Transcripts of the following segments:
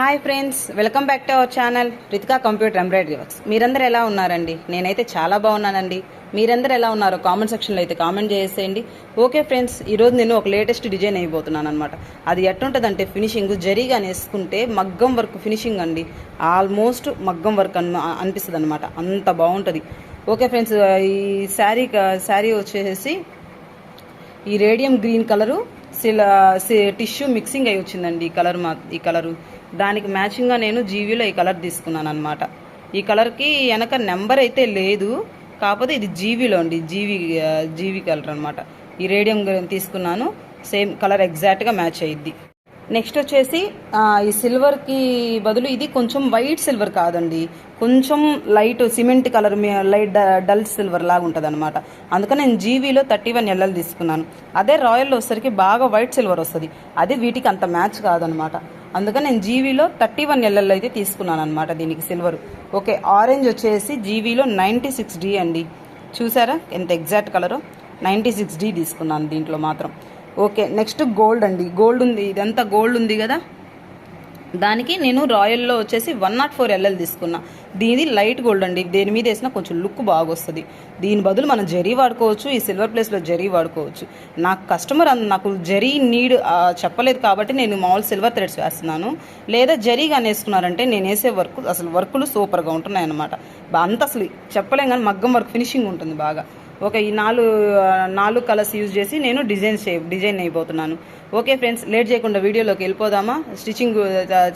Hi friends welcome back to our channel Ritika computer embroidery works మీరందరూ ఎలా ఉన్నారండి? నేనైతే చాలా బాగున్నానండి. మీరందరూ ఎలా ఉన్నారో కామెంట్ సెక్షన్లో అయితే కామెంట్ చేసేయండి. ఓకే ఫ్రెండ్స్ ఈరోజు నేను ఒక లేటెస్ట్ డిజైన్ అయిపోతున్నాను అనమాట అది ఎట్టుంటుందంటే ఫినిషింగ్ జరీగా వేసుకుంటే మగ్గం వర్క్ ఫినిషింగ్ అండి. ఆల్మోస్ట్ మగ్గం వర్క్ అన్ అనిపిస్తుంది అనమాట అంత బాగుంటుంది. ఓకే ఫ్రెండ్స్ ఈ శారీ శారీ వచ్చేసి ఈ రేడియం గ్రీన్ కలరు సిల టిష్యూ మిక్సింగ్ అయి వచ్చిందండి ఈ కలర్ మా ఈ కలరు. దానికి మ్యాచింగ్గా నేను జీవీలో ఈ కలర్ తీసుకున్నాను అనమాట ఈ కలర్కి వెనక నెంబర్ అయితే లేదు కాకపోతే ఇది జీవీలో అండి జీవీ జీవి జీవీ కలర్ అనమాట ఈ రేడియం గ్రీన్ తీసుకున్నాను సేమ్ కలర్ ఎగ్జాక్ట్గా మ్యాచ్ అయ్యిద్ది. నెక్స్ట్ వచ్చేసి ఈ సిల్వర్కి బదులు ఇది కొంచెం వైట్ సిల్వర్ కాదండి. కొంచెం light cement colour light dull silver లాగా ఉంటుంది అనమాట అందుకని నేను జీవీలో థర్టీ వన్ ఎల్ఎల్ తీసుకున్నాను. అదే రాయల్లో వచ్చేసరికి బాగా వైట్ సిల్వర్ వస్తుంది. అది వీటికి అంత మ్యాచ్ కాదనమాట అందుకని నేను జీవీలో థర్టీ వన్ ఎల్ఎల్ అయితే తీసుకున్నాను అనమాట దీనికి సిల్వర్. ఓకే ఆరెంజ్ వచ్చేసి జీవీలో నైంటీ సిక్స్ డి అండి. చూసారా? ఎంత exact colour? Ninety six D తీసుకున్నాను దీంట్లో మాత్రం. ఓకే నెక్స్ట్ గోల్డ్ అండి. గోల్డ్ ఉంది ఇదంతా గోల్డ్ ఉంది కదా? దానికి నేను రాయల్లో వచ్చేసి వన్ నాట్ ఫోర్ ఎల్ఎల్ తీసుకున్నా. దీనిది లైట్ గోల్డ్ అండి. దేని మీద వేసినా కొంచెం లుక్ బాగా వస్తుంది దీని బదులు మనం జరీ వాడుకోవచ్చు ఈ సిల్వర్ ప్లేస్లో జరీ వాడుకోవచ్చు. నాకు కస్టమర్ అన్- నాకు జరీ నీడ్ చెప్పలేదు కాబట్టి నేను మామూలు సిల్వర్ థ్రెడ్స్ వేస్తున్నాను. లేదా జరీ కానీ వేసుకున్నారంటే నేను వేసే వర్క్ అసలు వర్కులు సూపర్గా ఉంటున్నాయి అనమాట అంత అసలు చెప్పలేం కానీ మగ్గం వర్క్ ఫినిషింగ్ ఉంటుంది బాగా. ఒక ఈ నాలుగు నాలుగు కలర్స్ యూజ్ చేసి నేను డిజైన్ చే డిజైన్ అయిపోతున్నాను. ఓకే ఫ్రెండ్స్ లేట్ చేయకుండా వీడియోలోకి వెళ్ళిపోదామా? స్టిచ్చింగ్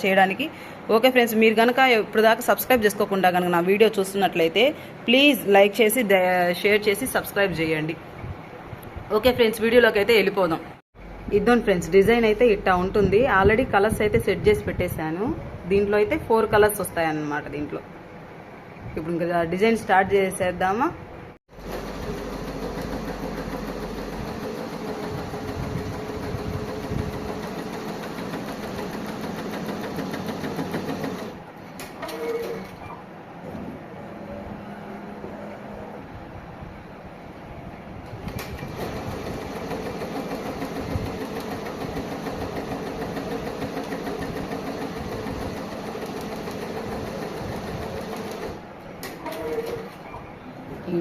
చేయడానికి. ఓకే ఫ్రెండ్స్ మీరు కనుక ఇప్పటిదాకా సబ్స్క్రైబ్ చేసుకోకుండా కనుక నా వీడియో చూస్తున్నట్లయితే ప్లీజ్ లైక్ చేసి షేర్ చేసి సబ్స్క్రైబ్ చేయండి. ఓకే ఫ్రెండ్స్ వీడియోలోకి అయితే వెళ్ళిపోదాం. ఇద్దాం ఫ్రెండ్స్ డిజైన్ అయితే ఇట్టా ఉంటుంది. ఆల్రెడీ కలర్స్ అయితే సెట్ చేసి పెట్టేశాను. దీంట్లో అయితే ఫోర్ కలర్స్ వస్తాయన్నమాట దీంట్లో. ఇప్పుడు ఇంకా డిజైన్ స్టార్ట్ చేసేద్దామా?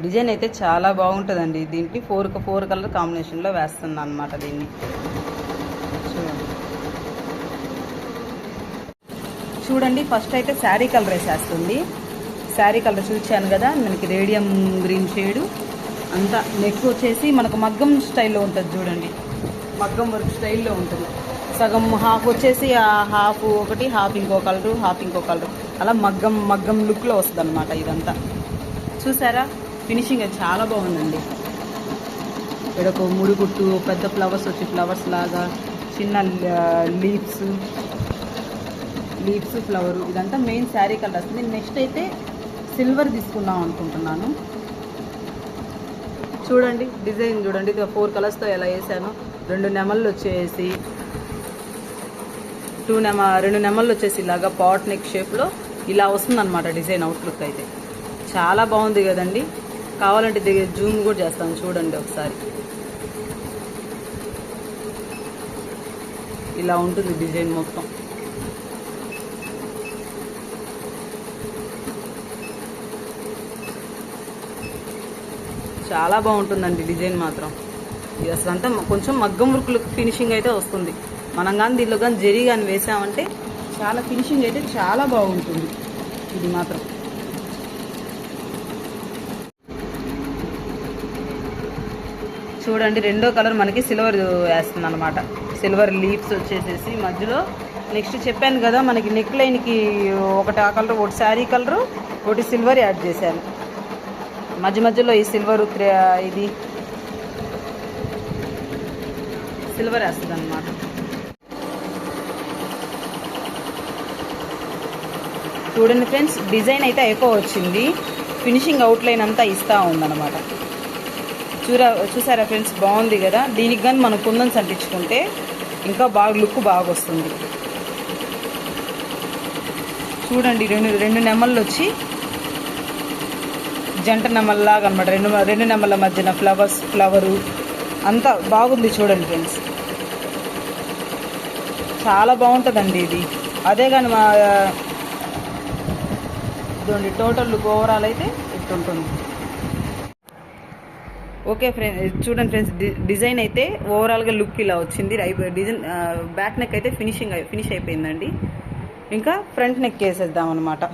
డిజైన్ అయితే చాలా బాగుంటుందండి. దీనికి ఫోర్ ఫోర్ కలర్ కాంబినేషన్లో వేస్తున్నాను అనమాట దీన్ని. చూడండి. చూడండి ఫస్ట్ అయితే శారీ కలర్ వేసేస్తుంది. శారీ కలర్ చూచాను కదా మనకి రేడియం గ్రీన్ షేడు. అంతా నెక్ వచ్చేసి మనకు మగ్గం స్టైల్లో ఉంటుంది చూడండి. మగ్గం వర్క్ స్టైల్లో ఉంటుంది. సగం హాఫ్ వచ్చేసి హాఫ్ ఒకటి హాఫ్ ఇంకో కలరు హాఫ్ ఇంకో కలరు. అలా మగ్గం మగ్గం లుక్లో వస్తుంది అనమాట ఇదంతా. చూసారా? ఫినిషింగ్ అది చాలా బాగుందండి. ఇక్కడ ఒక మూడు గుట్టు పెద్ద ఫ్లవర్స్ వచ్చి ఫ్లవర్స్ లాగా చిన్న లీవ్స్ లీవ్స్ ఫ్లవర్ ఇదంతా మెయిన్ శారీ కలర్ వస్తుంది నెక్స్ట్ అయితే సిల్వర్ తీసుకుందాం అనుకుంటున్నాను. చూడండి డిజైన్ చూడండి. ఇది ఫోర్ కలర్స్తో ఎలా వేసాను. రెండు నెమళ్ళు వచ్చేసి టూ నెమ రెండు నెమళ్ళు వచ్చేసి ఇలాగా పాట్ నెక్ షేప్లో ఇలా వస్తుందన్నమాట డిజైన్ అవుట్లుక్ అయితే. చాలా బాగుంది కదండి. కావాలంటే దగ్గర జూమ్ కూడా చేస్తాను చూడండి ఒకసారి. ఇలా ఉంటుంది డిజైన్ మొత్తం. చాలా బాగుంటుందండి డిజైన్ మాత్రం. ఇది అసలు అంతా కొంచెం మగ్గం వర్క్ ఫినిషింగ్ అయితే వస్తుంది. మనం కానీ దీనిలో కానీ జరీ కానీ వేసామంటే చాలా ఫినిషింగ్ అయితే చాలా బాగుంటుంది. ఇది మాత్రం. చూడండి రెండో కలర్ మనకి సిల్వర్ వేస్తుంది అనమాట సిల్వర్ లీవ్స్ వచ్చేసేసి మధ్యలో. నెక్స్ట్ చెప్పాను కదా మనకి నెక్ లైన్కి ఒకటి ఆ కలర్ ఒకటి శారీ కలరు ఒకటి సిల్వర్ యాడ్ చేశాను. మధ్య మధ్యలో ఈ సిల్వర్ ఇది సిల్వర్ వేస్తుంది అనమాట చూడండి ఫ్రెండ్స్ డిజైన్ అయితే ఎక్కువ వచ్చింది. ఫినిషింగ్ అవుట్లైన్ అంతా ఇస్తూ ఉందన్నమాట. చూరా చూసారా ఫ్రెండ్స్? బాగుంది కదా? దీనికి కానీ మనం కుందన్స్ అంటించుకుంటే ఇంకా బాగా లుక్ బాగా వస్తుంది చూడండి రెండు రెండు నెమళ్ళు వచ్చి జంట నెమల్లాగా అనమాట రెండు రెండు నెమల మధ్యన ఫ్లవర్స్ ఫ్లవరు అంతా బాగుంది చూడండి ఫ్రెండ్స్. చాలా బాగుంటుందండి ఇది. అదే కానీ మా ఇదండి టోటల్ ఓవరాల్ అయితే ఇట్టుంటుంది. ఉంటుంది ఓకే ఫ్రెండ్స్ చూడండి ఫ్రెండ్స్ డి- డిజైన్ అయితే ఓవరాల్గా లుక్ ఇలా వచ్చింది. రై- డిజైన్ బ్యాక్ నెక్ అయితే ఫినిషింగ్ అయి- ఫినిష్ అయిపోయిందండి. ఇంకా ఫ్రంట్ నెక్ వేసేద్దాం అనమాట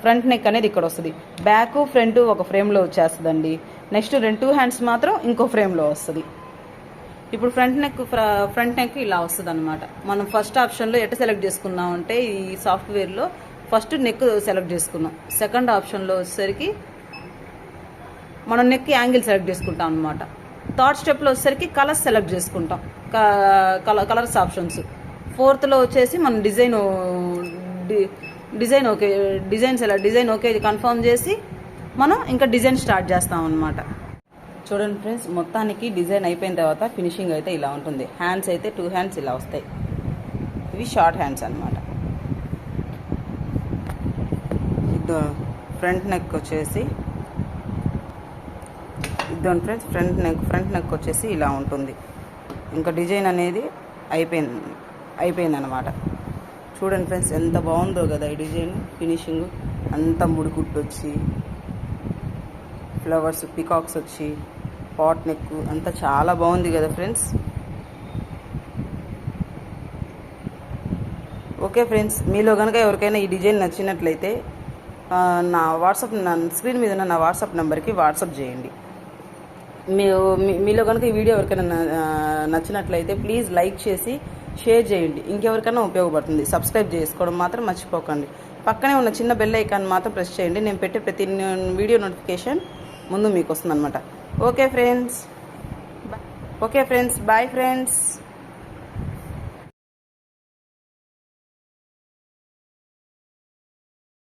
ఫ్రంట్ నెక్ అనేది ఇక్కడ వస్తుంది. బ్యాక్ ఫ్రంట్ ఒక ఫ్రేమ్లో వచ్చేస్తుందండి. నెక్స్ట్ రెండు టూ హ్యాండ్స్ మాత్రం ఇంకో ఫ్రేమ్లో వస్తుంది. ఇప్పుడు ఫ్రంట్ నెక్ ఫ్రంట్ నెక్ ఇలా వస్తుంది అనమాట మనం ఫస్ట్ ఆప్షన్లో ఎట్ట సెలెక్ట్ చేసుకున్నాం అంటే ఈ సాఫ్ట్వేర్లో ఫస్ట్ నెక్ సెలెక్ట్ చేసుకున్నాం. సెకండ్ ఆప్షన్లో వచ్చేసరికి మనం నెక్ యాంగిల్ సెలెక్ట్ చేసుకుంటాం అనమాట థర్డ్ స్టెప్లో వచ్చేసరికి కలర్స్ సెలెక్ట్ చేసుకుంటాం. కలర్ కలర్స్ ఆప్షన్స్ ఫోర్త్లో వచ్చేసి మనం design design okay design select design okay confirm చేసి మనం ఇంకా డిజైన్ స్టార్ట్ చేస్తాం అనమాట చూడండి ఫ్రెండ్స్ మొత్తానికి డిజైన్ అయిపోయిన తర్వాత ఫినిషింగ్ అయితే ఇలా ఉంటుంది. హ్యాండ్స్ అయితే టూ హ్యాండ్స్ ఇలా వస్తాయి. ఇవి షార్ట్ హ్యాండ్స్ అనమాట ఫ్రంట్ నెక్ వచ్చేసి ఇద్దాం friends front neck front neck వచ్చేసి ఇలా ఉంటుంది. ఇంకా డిజైన్ అనేది అయిపోయింది అయిపోయింది అనమాట చూడండి ఫ్రెండ్స్ ఎంత బాగుందో కదా ఈ డిజైన్ ఫినిషింగ్ అంతా ముడికుట్టు వచ్చి ఫ్లవర్స్ పికాక్స్ వచ్చి పాట్ నెక్ అంతా చాలా బాగుంది కదా ఫ్రెండ్స్ ఓకే ఫ్రెండ్స్ మీలో కనుక ఎవరికైనా ఈ డిజైన్ నచ్చినట్లయితే నా వాట్సాప్ నా స్క్రీన్ మీద ఉన్న నా వాట్సాప్ నెంబర్కి వాట్సాప్ చేయండి. మీరు మీ- మీలో కనుక ఈ వీడియో ఎవరికైనా నచ్చినట్లయితే ప్లీజ్ లైక్ చేసి షేర్ చేయండి. ఇంకెవరికైనా ఉపయోగపడుతుంది. సబ్స్క్రైబ్ చేసుకోవడం మాత్రం మర్చిపోకండి. పక్కనే ఉన్న చిన్న బెల్ ఐకాన్ మాత్రం ప్రెస్ చేయండి. నేను పెట్టే ప్రతి వీడియో నోటిఫికేషన్ ముందు మీకు వస్తుంది అనమాట okay friends. Okay friends. Bye friends.